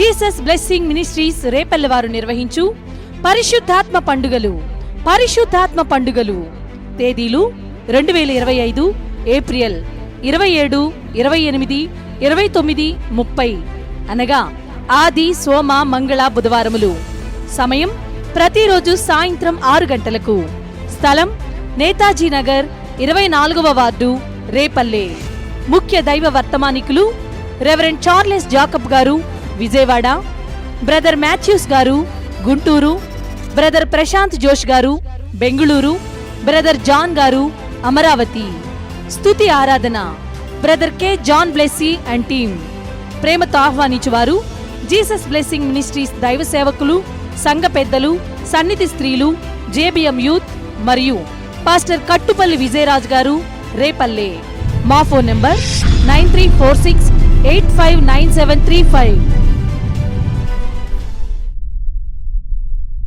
Jesus blessing ministries రేపల్లెవారు నిర్వహించు పరిశుద్ధాత్మ పండుగలు. పరిశుద్ధాత్మ పండుగలు. తేదీలు రెండు వేల ఇరవై ఐదు ఏప్రిల్ ఇరవై ఏడు ఇరవై ఎనిమిది ఇరవై తొమ్మిది ముప్పై. అనగా ఆది సోమ మంగళ బుధవారములు. సమయం ప్రతిరోజు సాయంత్రం ఆరు గంటలకు. స్థలం నేతాజీ నగర్ ఇరవై నాలుగవ వార్డు రేపల్లె. ముఖ్య దైవ వర్తమానికులు రెవరెండ్ చార్లెస్ జాకబ్ గారు విజయవాడ బ్రదర్ మాథ్యూస్ గారు గుంటూరు బ్రదర్ ప్రశాంత్ జోష్ గారు బెంగళూరు బ్రదర్ జాన్ గారు అమరావతి. స్తుతి ఆరాధన brother K John Blessy and team. ప్రేమతో ఆహ్వానించువారు జీసస్ బ్లెస్సింగ్ మినిస్ట్రీస్ దైవ సేవకులు సంఘ పెద్దలు సన్నిధి స్త్రీలు జేబిఎం యూత్ మరియు పాస్టర్ కట్టుపల్లి విజయరాజ్ గారు రేపల్లె. మా phone number nine three four six eight five nine seven three five.